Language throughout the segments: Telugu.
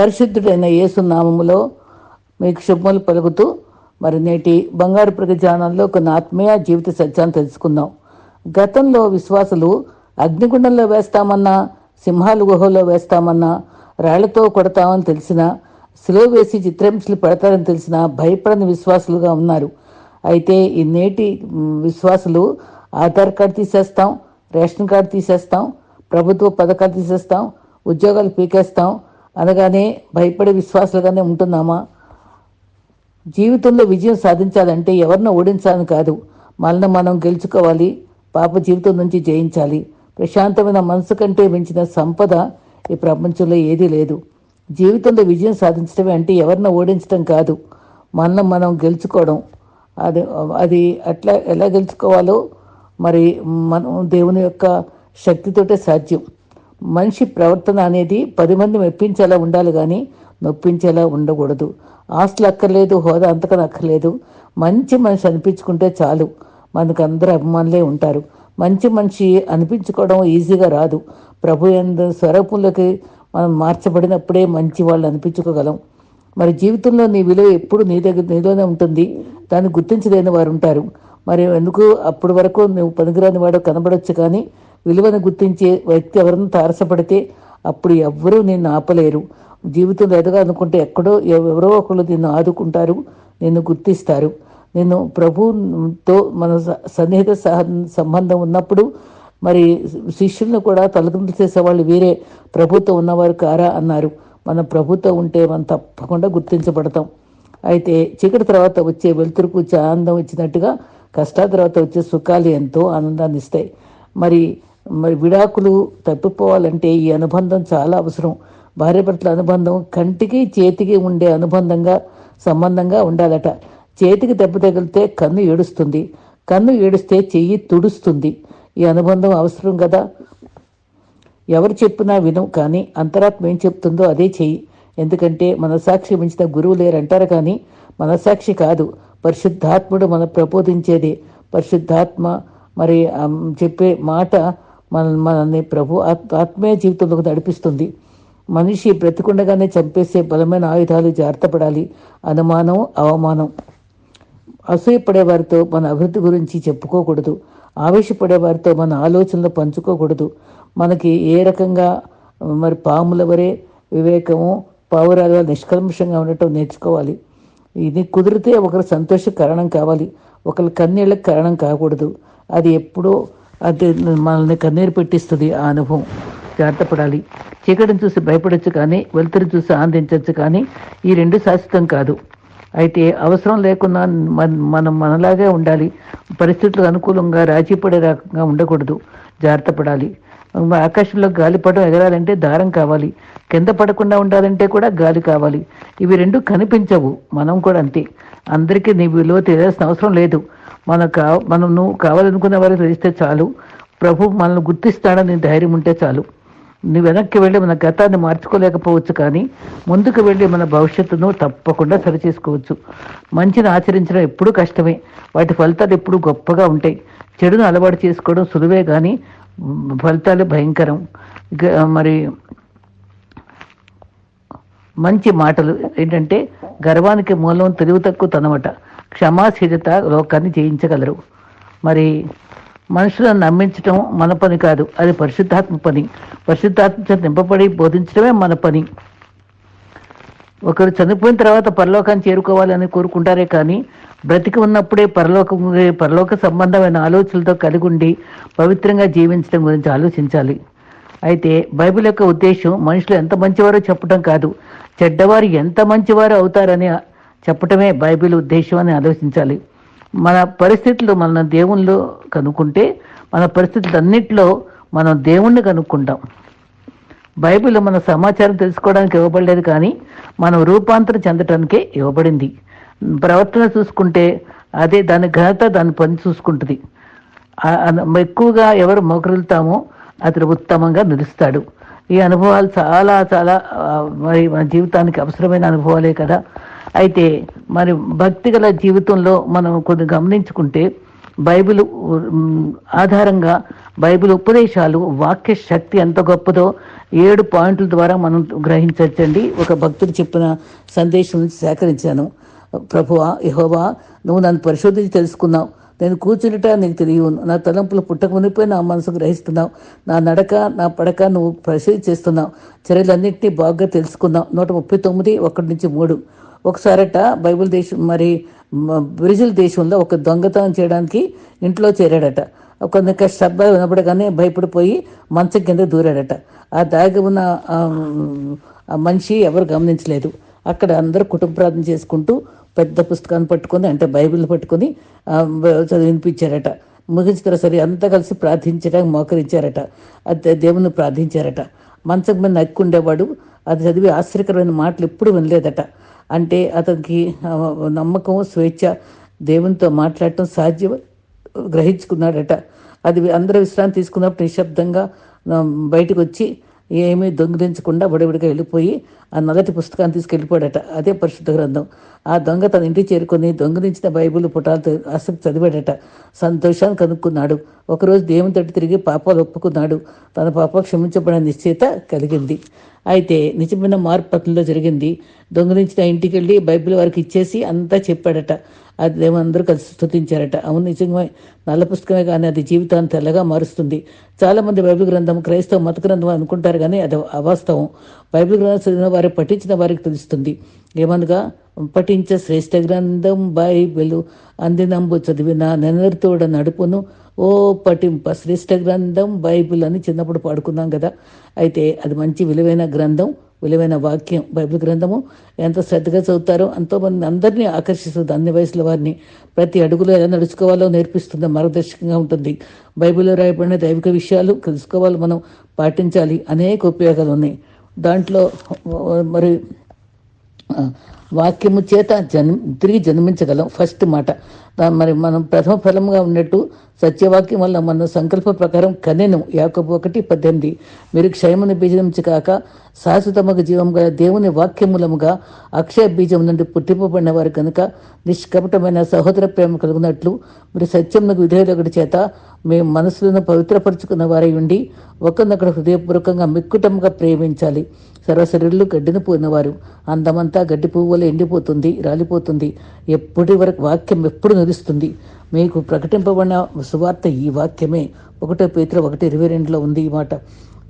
పరిశుద్ధుడైన యేసు నామములో మీకు శుభములు పలుకుతూ మరి నేటి బంగారు ప్రగజానంలో కొన్ని ఆత్మీయ జీవిత సత్యాన్ని తెలుసుకుందాం. గతంలో విశ్వాసులు అగ్నిగుండంలో వేస్తామన్నా సింహాలు గుహలో వేస్తామన్నా రాళ్ళతో కొడతామని తెలిసిన సిలో వేసి చిత్రంశలు పెడతారని తెలిసిన భయపడని విశ్వాసులుగా ఉన్నారు. అయితే ఈ నేటి విశ్వాసులు ఆధార్ కార్డు తీసేస్తాం రేషన్ కార్డు తీసేస్తాం ప్రభుత్వ పథకాలు తీసేస్తాం ఉద్యోగాలు పీకేస్తాం అనగానే భయపడే విశ్వాసులుగానే ఉంటున్నామా? జీవితంలో విజయం సాధించాలంటే ఎవరినో ఓడించాలని కాదు. మనల్ని మనం గెలుచుకోవాలి. పాప జీవితం నుంచి జయించాలి. ప్రశాంతమైన మనసు కంటే మించిన సంపద ఈ ప్రపంచంలో ఏదీ లేదు. జీవితంలో విజయం సాధించడమే అంటే ఎవరినో ఓడించడం కాదు. మనల్ని మనం గెలుచుకోవడం. అది అది అట్లా ఎలా గెలుచుకోవాలో మరి మనం దేవుని యొక్క శక్తితోటే సాధ్యం. మనిషి ప్రవర్తన అనేది పది మంది మెప్పించేలా ఉండాలి కానీ నొప్పించేలా ఉండకూడదు. ఆస్తులు అక్కర్లేదు హోదా అంతకన్నా అక్కర్లేదు. మంచి మనిషి అనిపించుకుంటే చాలు. మనకు అందరూ అభిమానులే ఉంటారు. మంచి మనిషి అనిపించుకోవడం ఈజీగా రాదు. ప్రభు ఎందు స్వరూపంలోకి మనం మార్చబడినప్పుడే మంచి వాళ్ళు అనిపించుకోగలం. మరి జీవితంలో నీ విలువ ఎప్పుడు నీ దగ్గర నీలోనే ఉంటుంది. దాన్ని గుర్తించలేని వారు ఉంటారు. మరి ఎందుకు అప్పటి వరకు నువ్వు పనికిరాని వాడు కనబడొచ్చు కానీ విలువను గుర్తించే వ్యక్తి ఎవరైనా తారసపడితే అప్పుడు ఎవ్వరూ నిన్ను ఆపలేరు. జీవితంలో ఎదగాలనుకుంటే ఎక్కడో ఎవరో ఒకళ్ళు నిన్ను ఆదుకుంటారు నిన్ను గుర్తిస్తారు. నేను ప్రభుతో మన స- సన్నిహిత సహ సంబంధం ఉన్నప్పుడు మరి శిష్యులను కూడా తలకిందులు చేసేవాళ్ళు వీరే ప్రభుత్వం ఉన్నవారు కారా అన్నారు. మన ప్రభుత్వం ఉంటే మనం తప్పకుండా గుర్తించబడతాం. అయితే చీకటి తర్వాత వచ్చే వెలుతురుకు ఆనందం ఇచ్చినట్టుగా కష్టాల తర్వాత వచ్చే సుఖాలు ఎంతో ఆనందాన్ని ఇస్తాయి. మరి మరి విడాకులు తప్పిపోవాలంటే ఈ అనుబంధం చాలా అవసరం. భార్యాభర్తల అనుబంధం కంటికి చేతికి ఉండే అనుబంధంగా సంబంధంగా ఉండాలట. చేతికి దెబ్బ తగిలితే కన్ను ఏడుస్తుంది. కన్ను ఏడిస్తే చెయ్యి తుడుస్తుంది. ఈ అనుబంధం అవసరం కదా? ఎవరు చెప్పినా వినం కానీ అంతరాత్మ ఏం చెప్తుందో అదే చెయ్యి. ఎందుకంటే మన సాక్షి మించిన గురువు లేరంటారు కానీ మనసాక్షి కాదు. పరిశుద్ధాత్ముడు మన ప్రబోధించేది. పరిశుద్ధాత్మ మరి చెప్పే మాట మన మనల్ని ప్రభు ఆత్మీయ జీవితంలోకి నడిపిస్తుంది. మనిషి బ్రతికుండగానే చంపేసే బలమైన ఆయుధాలు జాగ్రత్త పడాలి అనుమానం అవమానం. అసూయపడే వారితో మన అభివృద్ధి గురించి చెప్పుకోకూడదు. ఆవేశపడే వారితో మన ఆలోచనలు పంచుకోకూడదు. మనకి ఏ రకంగా మరి పాములవరే వివేకము పావురాల నిష్కల్మషంగా ఉండటం నేర్చుకోవాలి. ఇది కుదిరితే ఒకరు సంతోష కారణం కావాలి. ఒకరి కన్నీళ్ళకి కారణం కాకూడదు. అది ఎప్పుడో అది మనల్ని కన్నీరు పెట్టిస్తుంది ఆ అనుభవం. జాగ్రత్త పడాలి. చీకటిని చూసి భయపడొచ్చు కానీ వెలుతురు చూసి ఆనందించవచ్చు కానీ ఈ రెండు శాశ్వతం కాదు. అయితే అవసరం లేకుండా మన- మనం మనలాగే ఉండాలి. పరిస్థితులకు అనుకూలంగా రాజీ పడే రకంగా ఉండకూడదు. జాగ్రత్త పడాలి. ఆకాశంలో గాలిపటం ఎగరాలంటే దారం కావాలి. కింద పడకుండా ఉండాలంటే కూడా గాలి కావాలి. ఇవి రెండు కనిపించవు. మనం కూడా అంతే. అందరికీ నీ విలువ తెలియాల్సిన అవసరం లేదు. మన కా మనం నువ్వు కావాలనుకున్న వారికి తెలిస్తే చాలు. ప్రభు మనల్ని గుర్తిస్తాడని ధైర్యం ఉంటే చాలు. నువ్వు వెనక్కి వెళ్ళి మన గతాన్ని మార్చుకోలేకపోవచ్చు కానీ ముందుకు వెళ్ళి మన భవిష్యత్తును తప్పకుండా సరిచేసుకోవచ్చు. మంచిని ఆచరించడం ఎప్పుడూ కష్టమే. వాటి ఫలితాలు ఎప్పుడూ గొప్పగా ఉంటాయి. చెడును అలవాటు చేసుకోవడం సులువే కానీ ఫలితాలు భయంకరం. మరి మంచి మాటలు ఏంటంటే గర్వానికి మూలం తెలివి తక్కువ తనమట క్షమాశీలత లోకాన్ని జయించగలరు. మరి మనుషులను నమ్మించడం మన పని కాదు అది పరిశుద్ధాత్మ పని. పరిశుద్ధాత్మ నింపబడి బోధించడమే మన పని. ఒకరు చనిపోయిన తర్వాత పరలోకాన్ని చేరుకోవాలని కోరుకుంటారే కానీ బ్రతికి ఉన్నప్పుడే పరలోక పరలోక సంబంధమైన ఆలోచనలతో కలిగి ఉండి పవిత్రంగా జీవించడం గురించి ఆలోచించాలి. అయితే బైబిల్ యొక్క ఉద్దేశం మనుషులు ఎంత మంచివారో చెప్పడం కాదు. చెడ్డవారు ఎంత మంచివారు అవుతారని చెప్పటమే బైబిల్ ఉద్దేశం అని ఆలోచించాలి. మన పరిస్థితులు మన దేవుళ్ళు కనుక్కుంటే మన పరిస్థితులన్నింటిలో మనం దేవుణ్ణి కనుక్కుంటాం. బైబిల్ మన సమాచారం తెలుసుకోవడానికి ఇవ్వబడలేదు కానీ మనం రూపాంతరం చెందటానికే ఇవ్వబడింది. ప్రవర్తన చూసుకుంటే అదే దాని ఘనత దాని పని చూసుకుంటుంది. ఎక్కువగా ఎవరు మోకరిల్తామో అతడు ఉత్తమంగా నిలుస్తాడు. ఈ అనుభవాలు చాలా చాలా మరి మన జీవితానికి అవసరమైన అనుభవాలే కదా. అయితే మరి భక్తి గల జీవితంలో మనం కొన్ని గమనించుకుంటే బైబిల్ ఆధారంగా బైబిల్ ఉపదేశాలు వాక్య శక్తి ఎంత గొప్పదో ఏడు పాయింట్ల ద్వారా మనం గ్రహించవచ్చండి ఒక భక్తుడు చెప్పిన సందేశం నుంచి సేకరించాను. ప్రభువా యహోవా నువ్వు నన్ను పరిశోధించి తెలుసుకున్నావు. నేను కూర్చునిట నీకు తెలియను నా తలంపులు పుట్టక మునిపోయి నా మనసు గ్రహిస్తున్నావు. నా నడక నా పడక నువ్వు పరిశీలి చేస్తున్నావు. చర్యలన్నింటినీ బాగా తెలుసుకున్నావు. నూట ముప్పై తొమ్మిది ఒకటి నుంచి మూడు. ఒకసారట బైబిల్ దేశం మరి బ్రెజిల్ దేశంలో ఒక దొంగతనం చేయడానికి ఇంట్లో చేరాడట. ఒక శబ్ద వినపడగానే భయపడిపోయి మంచం కింద దూరాడట. ఆ దాగి ఉన్న మనిషి ఎవరు గమనించలేదు. అక్కడ అందరూ కుటుంబ ప్రార్థన చేసుకుంటూ పెద్ద పుస్తకాన్ని పట్టుకొని అంటే బైబిల్ పట్టుకొని చదివినిపించారట. ముగించిన తర్వాత సరే అంతా కలిసి ప్రార్థించడానికి మోకరించారట. అది దేవుని ప్రార్థించారట. మంచం మీద నక్కుండేవాడు అది చదివి ఆశ్చర్యకరమైన మాటలు ఎప్పుడు వినలేదట. అంటే అతనికి నమ్మకం స్వేచ్ఛ దేవునితో మాట్లాడటం సాధ్యం గ్రహించుకున్నాడట. అది అందరూ విశ్రాంతి తీసుకున్నప్పుడు నిశ్శబ్దంగా బయటకు వచ్చి ఏమీ దొంగిలించకుండా బడిబడిగా వెళ్ళిపోయి ఆ నల్లటి పుస్తకాన్ని తీసుకెళ్ళిపోయాడట. అదే పరిశుద్ధ గ్రంథం. ఆ దొంగ తన ఇంటికి చేరుకొని దొంగిలించిన బైబిల్ పుటాలతో ఆసక్తి చదివాడట. సంతోషాన్ని కనుక్కున్నాడు. ఒకరోజు దేవుని తట్టు తిరిగి పాపాలు ఒప్పుకున్నాడు. తన పాప క్షమించబడిన నిశ్చయిత కలిగింది. అయితే నిజమైన మార్పు జరిగింది. దొంగిలించిన ఇంటికి వెళ్ళి బైబిల్ వారికి ఇచ్చేసి అంతా చెప్పాడట. అది దేవందరూ కలిసి స్తుతించారట. అవును నిజంగా నల్ల పుస్తకమే కానీ అది జీవితాన్ని తెల్లగా మారుస్తుంది. చాలా మంది బైబిల్ గ్రంథం క్రైస్తవ మత గ్రంథం అనుకుంటారు కానీ అది అవాస్తవం. బైబిల్ గ్రంథం చదివిన వారికి పఠించిన వారికి తెలుస్తుంది. ఏమనగా పఠించ శ్రేష్ఠ గ్రంథం బైబిల్ అందినంబు చదివిన నెనరుతోడ నడుపును. ఓ పఠింప శ్రేష్ఠ గ్రంథం బైబిల్ అని చిన్నప్పుడు పాడుకున్నాం కదా. అయితే అది మంచి విలువైన గ్రంథం. విలువైన వాక్యం బైబిల్ గ్రంథము ఎంత శ్రద్ధగా చదువుతారో ఎంతో మంది అందరినీ ఆకర్షిస్తుంది అన్ని వయసుల వారిని ప్రతి అడుగులో ఎలా నడుచుకోవాలో నేర్పిస్తుంది మార్గదర్శకంగా ఉంటుంది. బైబిల్లో రాయబడిన దైవిక విషయాలు తెలుసుకోవాలి మనం పాటించాలి. అనేక ఉపయోగాలు ఉన్నాయి. దాంట్లో మరి వాక్యము చేత జన్మ తిరిగి జన్మించగలం ఫస్ట్ మాట. మరి మనం ప్రథమ ఫలముగా ఉన్నట్టు సత్యవాక్యం వల్ల మన సంకల్ప ప్రకారం కనెను యాకబు ఒకటి పద్దెనిమిది. మీరు క్షయమును బీజంచి కాక శాశ్వతముగా జీవం గల దేవుని వాక్యములముగా అక్షయ బీజం నుండి పుట్టింపబడిన వారు కనుక నిష్కపటమైన సహోదర ప్రేమ కలుగునట్లు మీరు సత్యమునకు విధేయులొకటి చేత మీ మనసులను పవిత్రపరుచుకున్న వారై ఉండి ఒకరినొకరు హృదయపూర్వకంగా మిక్కుటముగా ప్రేమించాలి. సరాసరిళ్ళు గడ్డిని పోయినవారు. అందమంతా గడ్డి పువ్వులు ఎండిపోతుంది రాలిపోతుంది. ఎప్పటి వరకు వాక్యం ఎప్పుడు నిలుస్తుంది? మీకు ప్రకటింపబడిన సువార్త ఈ వాక్యమే. ఒకటో పేతురు ఒకటి ఇరవై రెండులో ఉంది ఈ మాట.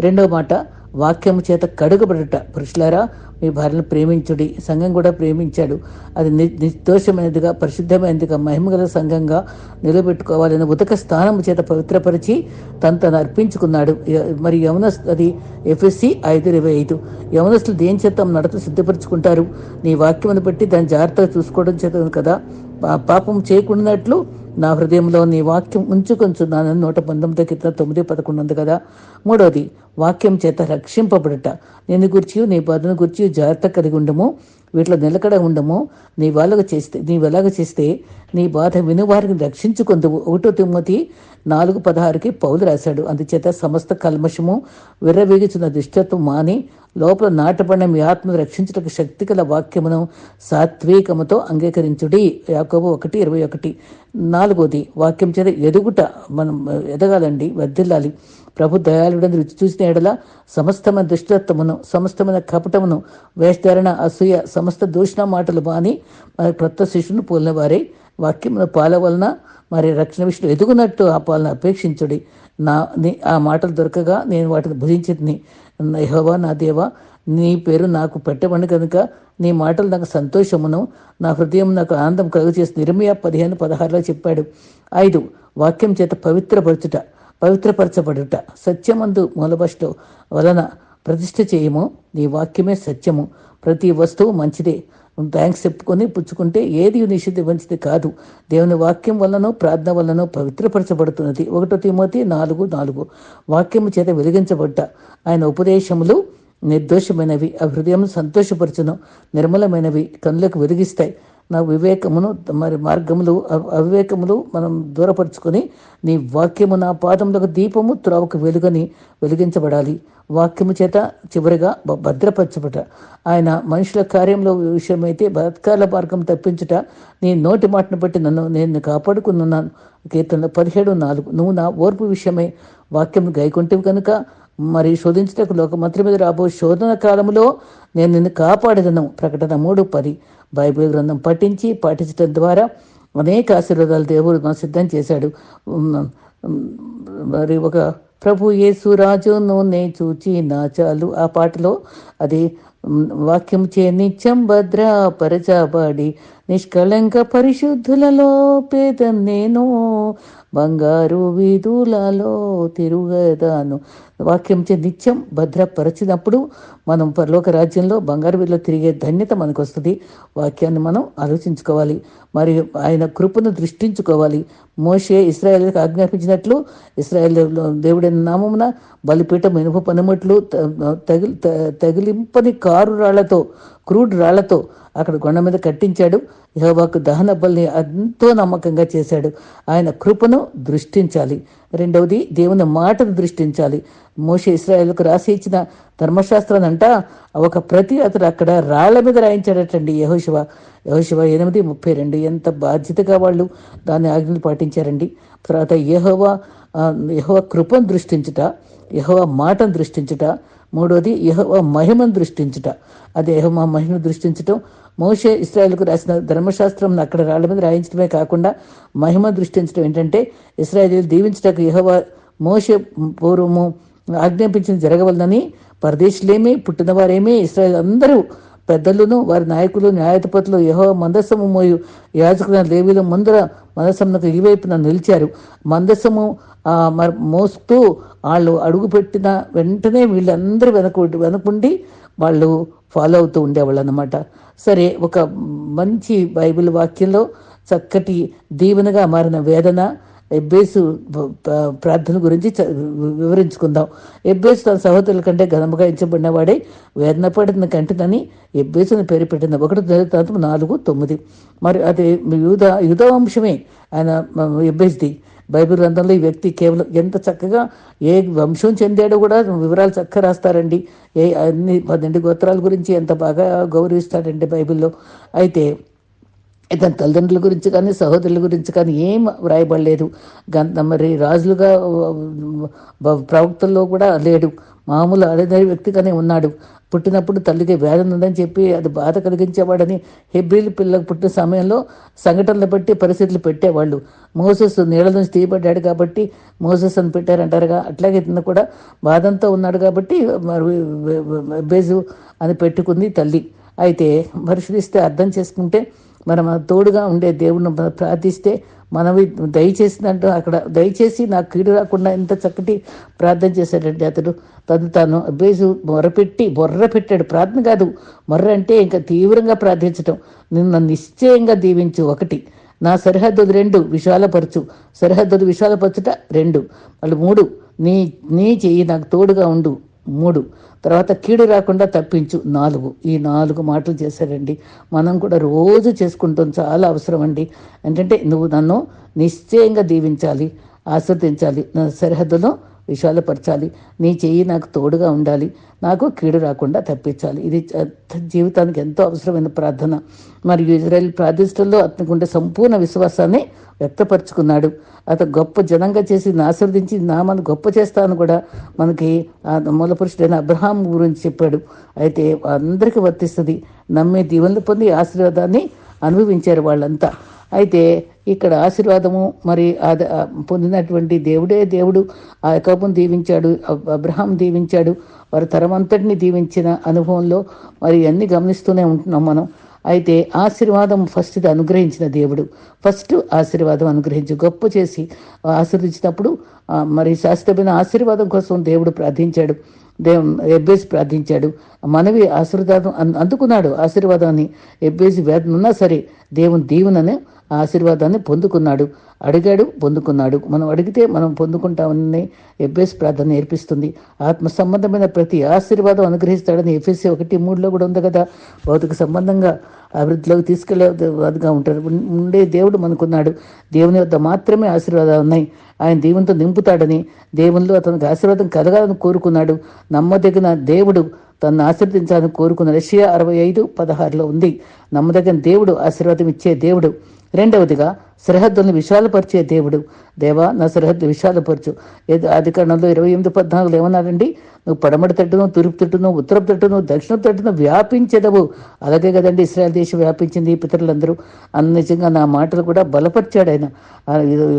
రెండవ మాట వాక్యము చేత కడుగబడట. పురుషులారా మీ భార్యను ప్రేమించుడి. సంఘం కూడా ప్రేమించాడు. అది ని- నిర్దోషమైనదిగా పరిశుద్ధమైనదిగా మహిమగల సంఘంగా నిలబెట్టుకోవాలని ఉదక స్థానము చేత పవిత్రపరిచి తను తను అర్పించుకున్నాడు. మరి యమునస్ అది ఎఫ్ఎస్సి ఐదు ఇరవై ఐదు. యమునస్లు దేని చేత నడత సిద్ధపరచుకుంటారు నీ వాక్యమును బట్టి దాన్ని జాగ్రత్తగా చూసుకోవడం చేత కదా. పా- పాపం చేయకుండాట్లు నా హృదయంలో నీ వాక్యం ఉంచుకొంచున్నానని నూట పంతొమ్మిది కింద తొమ్మిది పదకొండు ఉంది కదా. మూడవది వాక్యం చేత రక్షింపబడుట. నేను గురించి నీ బాధను గురించి జాగ్రత్త కలిగి ఉండము. వీటిలో నిలకడ ఉండము. నీ వాళ్ళగా చేస్తే నీవు ఎలాగ చేస్తే నీ బాధ విని వారిని రక్షించుకుందువు. ఒకటో తిమ్మతి నాలుగు పదహారుకి పౌలు రాశాడు. అందుచేత సమస్త కల్మషము విర్రవీగుచున్న దుష్టత్వం మాని లోపల నాటబడిన మీ ఆత్మను రక్షించుటకు శక్తి గల వాక్యమును సాత్వికముతో అంగీకరించుడి. యాకోబు ఒకటి ఇరవై ఒకటి. నాలుగోది వాక్యం చేత ఎదుగుట మనం ఎదగాలండి వర్ధిల్లాలి. ప్రభు దయాళుడని రుచి చూసిన ఎడల సమస్తమైన దుష్టత్వమును సమస్తమైన కపటమును వేషధారణ అసూయ సమస్త దూషణ మాటలు బాని మన క్రొత్త శిష్యును పోలిన వారే. వాక్యమును పాల వలన మరి రక్షణ విషయంలో ఎదుగునట్టు ఆ పాలన అపేక్షించుడి. నా నీ ఆ మాటలు దొరకగా నేను వాటిని భుజించింది యహోవా నా దేవా నీ పేరు నాకు పెట్టబడి కనుక నీ మాటలు నాకు సంతోషమును నా హృదయం నాకు ఆనందం కలుగజేసి నిర్మయ పదిహేను పదహారులో చెప్పాడు. ఐదు వాక్యం చేత పవిత్రపరచుట పవిత్రపరచబడుట సత్యమందు మూలభాషలో వలన ప్రతిష్ఠ చేయము. నీ వాక్యమే సత్యము. ప్రతి వస్తువు మంచిదే. థ్యాంక్స్ చెప్పుకొని పుచ్చుకుంటే ఏది నిషిద్ధి మంచిది కాదు. దేవుని వాక్యం వలనో ప్రార్థన వల్లనో పవిత్రపరచబడుతున్నది. ఒకటో తిమోతి నాలుగు నాలుగు. వాక్యము చేత వెలిగించబడ్డ ఆయన ఉపదేశములు నిర్దోషమైనవి. ఆ హృదయం సంతోషపరచును నిర్మలమైనవి కనులకు వెలిగిస్తాయి. నా వివేకమును మరి మార్గములు అవివేకములు మనం దూరపరుచుకొని నీ వాక్యము నా పాదములకు దీపము త్రోవకు వెలుగని వెలిగించబడాలి. వాక్యము చేత చివరిగా భ- భద్రపరచబట. ఆయన మనుషుల కార్యంలో విషయమైతే బలత్కాల మార్గం తప్పించుట నీ నోటి మాటను బట్టి నన్ను నేను కాపాడుకున్నాను కీర్తన పదిహేడు నాలుగు. నువ్వు నా ఓర్పు విషయమై వాక్యం గైకుంటేవి కనుక మరి శోధించటకు లోకమంత్రి మీద రాబో శోధన కాలంలో నేను నిన్ను కాపాడేదను. ప్రకటన మూడు పది. బైబిల్ గ్రంథం పఠించి పాటించడం ద్వారా అనేక ఆశీర్వాదాలు దేవుడు మనం సిద్ధం చేశాడు. మరి ఒక ప్రభు యేసు రాజు నూనె చూచి నా చాలు. ఆ పాటలో అది వాక్యం చే నిత్యం భద్రపరచబడి నిష్కళంక పరిశుద్ధులలో పేద నేను బంగారు వీధులలో తిరుగదాను. వాక్యం చే నిత్యం భద్రపరచినప్పుడు మనం పరలోక రాజ్యంలో బంగారు వీధిలో తిరిగే ధన్యత మనకు వస్తుంది వాక్యాన్ని మనం ఆలోచించుకోవాలి. మరియు ఆయన కృపను దృష్టించుకోవాలి. మోషే ఇస్రాయేల్కి ఆజ్ఞాపించినట్లు ఇస్రాయేల్ దేవుడైన నామమున బలిపీఠం ఇనుప పనిముట్లు తగిలి త- తగిలింపని కారు రాళ్ళతో క్రూడ్ రాళ్ళతో అక్కడ కొండ మీద కట్టించాడు. యహోవాకు దహన బలిని ఎంతో నమ్మకంగా చేశాడు. ఆయన కృపను దృష్టించాలి. రెండవది దేవుని మాటను దృష్టించాలి. మోషే ఇస్రాయల్కు రాసి ఇచ్చిన ధర్మశాస్త్రాన్ని అంట ఒక ప్రతి అతడు అక్కడ రాళ్ళ మీద రాయించాడటండి యహోశివ యహోశివ ఎనిమిది ముప్పై రెండు ఎంత బాధ్యతగా వాళ్ళు దాన్ని ఆజ్ఞలు పాటించారండి. తర్వాత యహోవా యహోవ కృపను దృష్టించుట యహోవ మాటను దృష్టించుట. మూడోది యహోవ మహిమను దృష్టించుట. అది యహోవ మహిమను దృష్టించటం మోషే ఇస్రాయల్కు రాసిన ధర్మశాస్త్రం అక్కడ రాళ్ళ మీద రాయించడమే కాకుండా మహిమ దృష్టించడం ఏంటంటే ఇస్రాయల్ దీవించటకు యహోవ మోషే పూర్వము ఆజ్ఞాపించింది జరగవలనని పరదేశులేమి పుట్టినవారేమి ఇస్రాయల్ అందరూ పెద్దలను వారి నాయకులు న్యాయాధిపతులు యహో మందస్సము మోయు యాజకుల లేవీల ముందర మందస్సమునకు ఇరువైపున నిలిచారు. మందస్సము మోస్తూ వాళ్ళు అడుగు పెట్టిన వెంటనే వీళ్ళందరూ వెనక వెనకుండి వాళ్ళు ఫాలో అవుతూ ఉండేవాళ్ళు అనమాట సరే ఒక మంచి బైబిల్ వాక్యంలో చక్కటి దీవెనగా మారిన వేదన ఎబ్బేసు ప్రార్థన గురించి చ- వివరించుకుందాం. ఎబ్బేసు తన సహోదరుల కంటే ఘనముగా ఎంచబడిన వాడే వేదన పడిన కంటినని ఎబ్బేసుని పేరు పెట్టింది ఒకటి తర్వాత నాలుగు తొమ్మిది. మరి అది యూద యూద వంశమే ఆయన మ- ఎబ్బేస్ది. బైబిల్ గ్రంథంలో ఈ వ్యక్తి కేవలం ఎంత చక్కగా ఏ వంశం చెందాడో కూడా వివరాలు చక్కగా రాస్తారండి. ఏ అన్ని పన్నెండు గోత్రాల గురించి ఎంత బాగా గౌరవిస్తాడండి బైబిల్లో. అయితే ఇతని తల్లిదండ్రుల గురించి కానీ సహోదరుల గురించి కానీ ఏం వ్రాయబడలేదు. గంత మరి రాజులుగా ప్రవక్తల్లో కూడా లేడు. మామూలు అడదరి వ్యక్తిగానే ఉన్నాడు. పుట్టినప్పుడు తల్లికి వేదన ఉందని చెప్పి అది బాధ కలిగించేవాడని హెబ్రిల్ పిల్లలకు పుట్టిన సమయంలో సంఘటనలు బట్టి పరిస్థితులు పెట్టేవాళ్ళు. మోసెస్ నీళ్ళ నుంచి తీయబడ్డాడు కాబట్టి మోసెస్ అని పెట్టారంటారుగా. అట్లాగే ఇతను కూడా బాధంతో ఉన్నాడు కాబట్టి మరి బేజు అని పెట్టుకుంది తల్లి. అయితే పరిశీలిస్తే అర్థం చేసుకుంటే మనం తోడుగా ఉండే దేవుడిని ప్రార్థిస్తే మనవి దయచేసినట్టు అక్కడ దయచేసి నాకు కీడు రాకుండా ఎంత చక్కటి ప్రార్థన చేశాడండి అతడు. తను తాను అభ్యసు మొరపెట్టి బొర్ర పెట్టాడు. ప్రార్థన కాదు మొర్ర అంటే ఇంకా తీవ్రంగా ప్రార్థించటం. నిన్ను నిశ్చయంగా దీవించు ఒకటి. నా సరిహద్దులు రెండు విశాలపరచు. సరిహద్దులు విశాలపరచుట రెండు. వాళ్ళు మూడు నీ నీ చెయ్యి నాకు తోడుగా ఉండు. మూడు. తర్వాత కీడు రాకుండా తప్పించు. నాలుగు. ఈ నాలుగు మాటలు చేశారండి. మనం కూడా రోజు చేసుకుంటాం. చాలా అవసరం అండి ఏంటంటే నువ్వు నన్ను నిశ్చయంగా దీవించాలి ఆస్వాదించాలి. నా సరిహద్దులో విశాలపరచాలి. నీ చెయ్యి నాకు తోడుగా ఉండాలి. నాకు కీడు రాకుండా తప్పించాలి. ఇది జీవితానికి ఎంతో అవసరమైన ప్రార్థన. మరియు ఇజ్రాయెల్ ప్రార్థిష్టంలో అతనికి ఉండే సంపూర్ణ విశ్వాసాన్ని వ్యక్తపరుచుకున్నాడు. అతను గొప్ప జనంగా చేసి ఆశీర్వదించి నామను గొప్ప చేస్తాను కూడా మనకి ఆ మూల పురుషుడైన అబ్రహాం గురించి చెప్పాడు. అయితే అందరికీ వర్తిస్తుంది. నమ్మే దీవెనలు పొంది ఆశీర్వాదాన్ని అనుభవించారు వాళ్ళంతా. అయితే ఇక్కడ ఆశీర్వాదము మరి అది పొందినటువంటి దేవుడే దేవుడు. ఆ యాకోబును దీవించాడు అబ్రహాం దీవించాడు వారి తరమంతటిని దీవించిన అనుభవంలో మరి అన్ని గమనిస్తూనే ఉంటున్నాం మనం. అయితే ఆశీర్వాదం ఫస్ట్ ఇది అనుగ్రహించిన దేవుడు. ఫస్ట్ ఆశీర్వాదం అనుగ్రహించి గొప్ప చేసి ఆశీర్వదించినప్పుడు మరి శాశ్వతమైన ఆశీర్వాదం కోసం దేవుడు ప్రార్థించాడు. దేవు ఎబ్బేసి ప్రార్థించాడు. మనవి ఆశీర్వాదం అన్- అందుకున్నాడు. ఆశీర్వాదాన్ని ఎబ్బేసి వేదన ఉన్నా సరే దేవుని దీవుననే ఆశీర్వాదాన్ని పొందుకున్నాడు. అడిగాడు పొందుకున్నాడు. మనం అడిగితే మనం పొందుకుంటామని ఎఫ్ఎస్ ప్రార్థన నేర్పిస్తుంది. ఆత్మ సంబంధమైన ప్రతి ఆశీర్వాదం అనుగ్రహిస్తాడని ఎఫ్ఎస్సి ఒకటి మూడులో కూడా ఉంది కదా. భౌతిక సంబంధంగా అభివృద్ధిలోకి తీసుకెళ్ళేదిగా ఉంటారు ఉండే దేవుడు మనకున్నాడు. దేవుని వద్ద మాత్రమే ఆశీర్వాదాలు ఉన్నాయి. ఆయన దేవునితో నింపుతాడని దేవునిలో అతనికి ఆశీర్వాదం కలగాలని కోరుకున్నాడు. నమ్మదగిన దేవుడు తనను ఆశీర్వదించాలని కోరుకున్న రష్యా అరవై ఐదు పదహారులో ఉంది. నమ్మదగిన దేవుడు ఆశీర్వాదం ఇచ్చే దేవుడు. రెండవదిగా సరిహద్దులను విశాలపరిచే దేవుడు. దేవా నా సరిహద్దు విశాలపరచు. ఏది అధికరణంలో ఇరవై ఎనిమిది పద్నాలుగులో ఏమన్నాడండి? నువ్వు పడమటి తట్టును తూర్పు తట్టును ఉత్తరపు తట్టును దక్షిణ తట్టును వ్యాపించదవు. అలాగే కదండి ఇస్రాయల్ దేశం వ్యాపించింది పితరులందరూ అన్న నిజంగా నా మాటలు కూడా బలపరిచాడు ఆయన.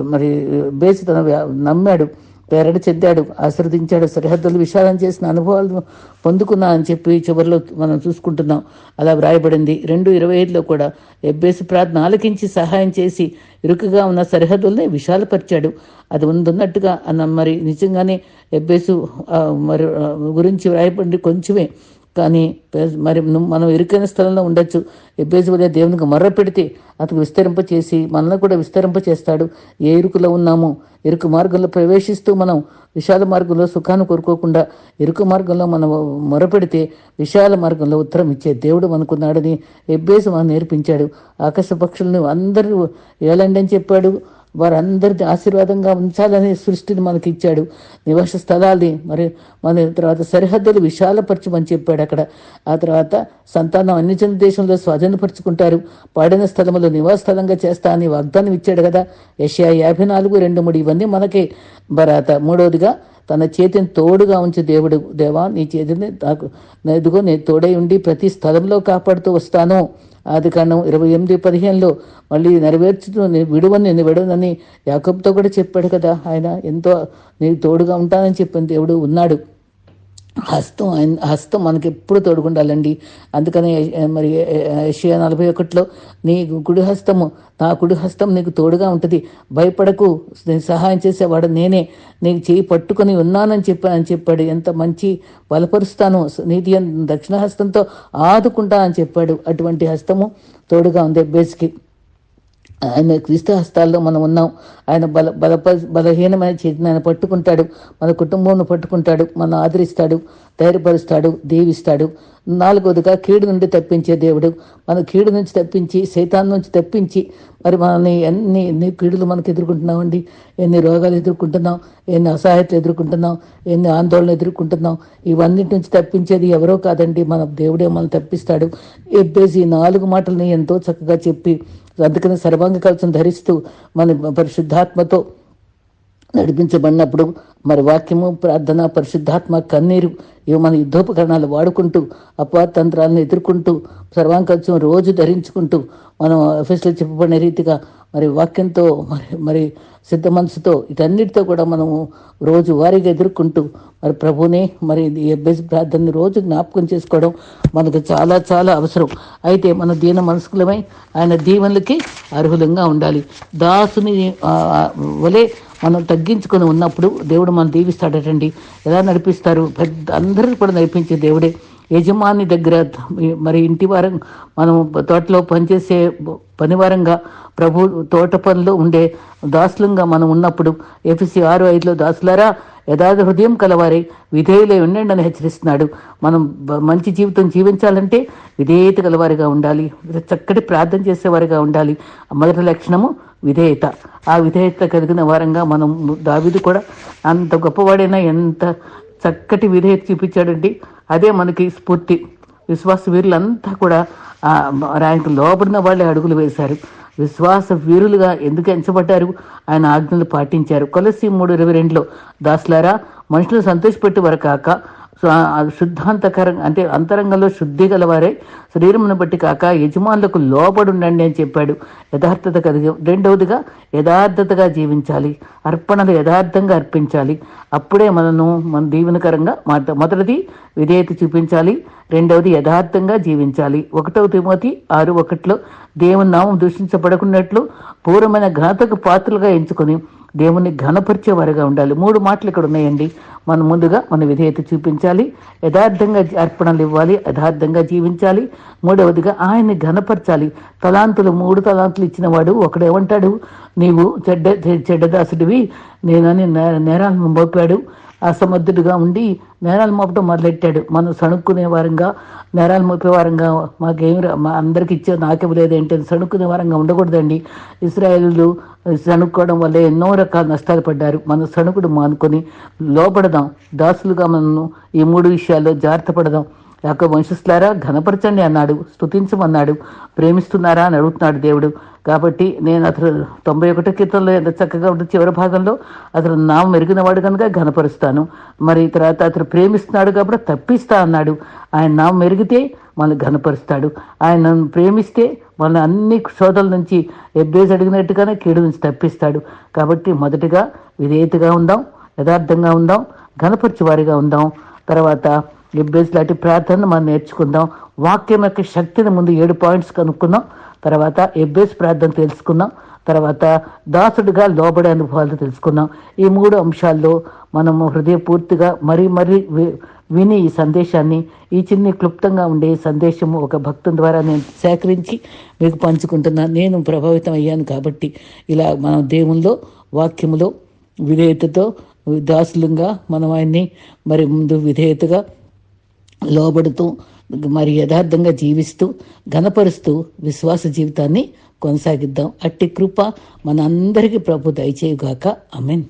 మరి బేసి తన వ్యా- నమ్మాడు. పేరడి చెద్దాడు ఆశ్రదించాడు సరిహద్దులు విశాలం చేసిన అనుభవాలు పొందుకున్నా అని చెప్పి చివరిలో మనం చూసుకుంటున్నాం. అలా వ్రాయబడింది. రెండు ఇరవై ఐదులో కూడా ఎబ్బేసి ప్రార్థన ఆలకించి సహాయం చేసి ఇరుకుగా ఉన్న సరిహద్దుల్ని విశాలపరిచాడు. అది ఉందన్నట్టుగా అన్న మరి నిజంగానే ఎబ్బేసు మరి గురించి వ్రాయబడి కొంచెమే. కానీ మరి మనం ఇరుకైన స్థలంలో ఉండొచ్చు. ఎబ్బేసి దేవునికి మర్ర పెడితే అతను విస్తరింప చేసి మనల్ని కూడా విస్తరింప చేస్తాడు. ఏ ఇరుకులో ఉన్నామో? ఇరుకు మార్గంలో ప్రవేశిస్తూ మనం విశాల మార్గంలో సుఖాన్ని కోరుకోకుండా ఇరుకు మార్గంలో మనం మొరపెడితే విశాల మార్గంలో ఉత్తరం ఇచ్చే దేవుడు అనుకున్నాడని ఎబ్బేసి మనం నేర్పించాడు. ఆకాశ పక్షులను అందరూ ఏలండి అని చెప్పాడు. వారందరిది ఆశీర్వాదంగా ఉంచాలని సృష్టిని మనకి ఇచ్చాడు నివాస స్థలాల్ని మరి మన తర్వాత సరిహద్దులు విశాలపరచమని చెప్పాడు అక్కడ. ఆ తర్వాత సంతానం అన్ని జన దేశంలో స్వాధీనపరుచుకుంటారు. పాడిన స్థలంలో నివాస స్థలంగా చేస్తా అని వాగ్దానం ఇచ్చాడు కదా. ఏషియా యాభై నాలుగు రెండు మూడు ఇవన్నీ మనకి. బరాత మూడవదిగా తన చేతిని తోడుగా ఉంచి దేవుడు. దేవా నీ చేతిని నాకు ఎదుగో నేను తోడై ఉండి ప్రతి స్థలంలో కాపాడుతూ వస్తాను. ఆది కాండం ఇరవై ఎనిమిది పదిహేనులో మళ్ళీ నెరవేర్చుతూ విడువని నేను విడవనని యాకబ్తో కూడా చెప్పాడు కదా ఆయన ఎంతో నీకు తోడుగా ఉంటానని చెప్పింది దేవుడు ఉన్నాడు. హస్తం ఆయన హస్తం మనకి ఎప్పుడు తోడుకుండాలండి. అందుకని మరి ఏషియా నలభై ఒకటిలో నీ కుడి హస్తము నా కుడి హస్తం నీకు తోడుగా ఉంటుంది. భయపడకు నేను సహాయం చేసేవాడు నేనే. నీకు చేయి పట్టుకొని ఉన్నానని చెప్పానని చెప్పాడు. ఎంత మంచి బలపరుస్తాను నీతి దక్షిణ హస్తంతో ఆదుకుంటా అని చెప్పాడు. అటువంటి హస్తము తోడుగా ఉంది బేస్కి. ఆయన క్రీస్తు హస్తాల్లో మనం ఉన్నాం. ఆయన బల బలప బలహీనమైన చేతిని ఆయన పట్టుకుంటాడు. మన కుటుంబంను పట్టుకుంటాడు. మనం ఆదరిస్తాడు. ధైర్యపరుస్తాడు దీవిస్తాడు. నాలుగోదిగా కీడు నుండి తప్పించే దేవుడు. మన కీడు నుంచి తప్పించి సైతాన్ నుంచి తప్పించి మరి మనల్ని ఎన్ని ఎన్ని కీడులు మనకు ఎదుర్కొంటున్నామండి? ఎన్ని రోగాలు ఎదుర్కొంటున్నాం? ఎన్ని అసహాయతలు ఎదుర్కొంటున్నాం? ఎన్ని ఆందోళన ఎదుర్కొంటున్నాం? ఇవన్నిటి నుంచి తప్పించేది ఎవరో కాదండి. మన దేవుడే మనం తప్పిస్తాడు. ఎబ్బేసి నాలుగు మాటలని ఎంతో చక్కగా చెప్పి అందుకని సర్వాంగ కవచం ధరిస్తూ మన పరిశుద్ధాత్మతో నడిపించబడినప్పుడు మరి వాక్యము ప్రార్థన పరిశుద్ధాత్మ కన్నీరు ఇవి మన యుద్ధోపకరణాలు వాడుకుంటూ అపవాతంత్రాలను ఎదుర్కొంటూ సర్వాంకవచం రోజు ధరించుకుంటూ మనం ఆఫీస్లో చెప్పబడిన రీతిగా మరి వాక్యంతో మరి మరి సిద్ధ మనసుతో ఇటన్నిటితో కూడా మనము రోజు వారీగా ఎదుర్కొంటూ మరి ప్రభుని మరి ఈ ప్రార్థనని రోజు జ్ఞాపకం చేసుకోవడం మనకు చాలా చాలా అవసరం. అయితే మన దీన మనస్కులమై ఆయన దీవెనలకి అర్హులంగా ఉండాలి. దాసుని వలే వలె మనం తగ్గించుకొని ఉన్నప్పుడు దేవుడు మనం దీవిస్తాడటండి. ఎలా నడిపిస్తారు? పెద్ద అందరూ కూడా నడిపించే దేవుడే. యజమాని దగ్గర మరి ఇంటి వారం మనం తోటలో పనిచేసే పనివారంగా ప్రభు తోట పనిలో ఉండే దాసులంగా మనం ఉన్నప్పుడు ఎఫ్సి ఆరు ఐదులో దాసులారా యథార్థ హృదయం కలవారే విధేయులై ఉండండి అని హెచ్చరిస్తున్నాడు. మనం మంచి జీవితం జీవించాలంటే విధేయత కలవారిగా ఉండాలి. చక్కటి ప్రార్థన చేసేవారిగా ఉండాలి. మొదటి లక్షణము విధేయత. ఆ విధేయత కలిగిన వారంగా మనం దావిది కూడా అంత గొప్పవాడైనా ఎంత చక్కటి విధేయత చూపించాడండి. అదే మనకి స్ఫూర్తి. విశ్వాస వీరులంతా కూడా ఆయనకు లోబడిన వాళ్ళే అడుగులు వేశారు. విశ్వాస వీరులుగా ఎందుకు ఎంచబడ్డారు? ఆయన ఆజ్ఞలు పాటించారు. కొలసి మూడు ఇరవై రెండులో దాసులారా మనుషులు సంతోషపెట్టి వారు కాక శుద్ధాంతకరం అంటే అంతరంగంలో శుద్ధి గలవారే. శరీరమును బట్టి కాక యజమానులకు లోబడి ఉండండి అని చెప్పాడు. యథార్థత కలిగి రెండవదిగా యథార్థతగా జీవించాలి. అర్పణలు యథార్థంగా అర్పించాలి. అప్పుడే మనను మన దీవెనకరంగా మాట మొదటిది విధేయత చూపించాలి. రెండవది యథార్థంగా జీవించాలి. ఒకటవ తిమోతి ఆరు ఒకటిలో దేవుని నామం దూషించబడకున్నట్లు పూర్వమైన ఘనతకు పాత్రలుగా ఎంచుకొని దేవుని ఘనపరిచేవారిగా ఉండాలి. మూడు మాటలు ఇక్కడ ఉన్నాయండి. మనం ముందుగా మన విధేయత చూపించాలి. యథార్థంగా అర్పణలు ఇవ్వాలి. యథార్థంగా జీవించాలి. మూడవదిగా ఆయన్ని ఘనపరచాలి. తలాంతులు మూడు తలాంతులు ఇచ్చినవాడు ఒకడేమంటాడు నీవు చెడ్డ చెడ్డదాసుడివి నేనని నే- నేరాలను మోపాడు. అసమర్థుడుగా ఉండి నేరాలు మోపడం మొదలెట్టాడు. మనం సణుక్కునే వారంగా నేరాలు మోపే వారంగా మాకేం రా- మా అందరికి ఇచ్చే నాకివ్వలేదు ఏంటి అని సణుక్కునే వారంగా ఉండకూడదండి. ఇస్రాయేలు సణుక్కోవడం వల్ల ఎన్నో రకాల నష్టాలు పడ్డారు. మన సణుకుడు మానుకొని లోపడదాం. దాసులుగా మనం ఈ మూడు విషయాల్లో జాగ్రత్త పడదాం. యాక వంశస్థులారా ఘనపరచండి అన్నాడు స్తుతించమన్నాడు ప్రేమిస్తున్నారా అని అడుగుతున్నాడు దేవుడు. కాబట్టి నేను అతను తొంభై ఒకటో కీర్తనలో ఎంత చక్కగా ఉంటుంది చివరి భాగంలో అతను నా మెరిగినవాడు కనుక ఘనపరుస్తాను. మరి తర్వాత అతను ప్రేమిస్తున్నాడు కాబట్టి తప్పిస్తా అన్నాడు. ఆయన నా మెరిగితే మనల్ని ఘనపరుస్తాడు. ఆయన ప్రేమిస్తే మనల్ని అన్ని శోధల నుంచి ఎబ్బేసి అడిగినట్టుగానే కీడు నుంచి తప్పిస్తాడు. కాబట్టి మొదటిగా విధేయతగా ఉందాం యథార్థంగా ఉందాం ఘనపరిచి వారిగా ఉందాం. తర్వాత ఎబ్బేస్ లాంటి ప్రార్థన మనం నేర్చుకుందాం. వాక్యం యొక్క శక్తిని ముందు ఏడు పాయింట్స్ కనుక్కుందాం. తర్వాత ఎబ్బేస్ ప్రార్థన తెలుసుకుందాం. తర్వాత దాసుడిగా లోబడే అనుభవాలు తెలుసుకున్నాం ఈ మూడు అంశాల్లో మనము హృదయపూర్తిగా మరీ మరీ వి- విని ఈ సందేశాన్ని ఈ చిన్ని క్లుప్తంగా ఉండే సందేశము ఒక భక్తుని ద్వారా నేను సేకరించి మీకు పంచుకుంటున్నాను నేను ప్రభావితం అయ్యాను కాబట్టి ఇలా మనం దేవుల్లో వాక్యములో విధేయతతో దాసులంగా మనం ఆయన్ని మరి ముందు విధేయతగా లోబడుతూ మరి యథార్థంగా జీవిస్తూ ఘనపరుస్తూ విశ్వాస జీవితాన్ని కొనసాగిద్దాం. అట్టి కృప మనందరికీ ప్రభు దయచేయుగాక. అమెన్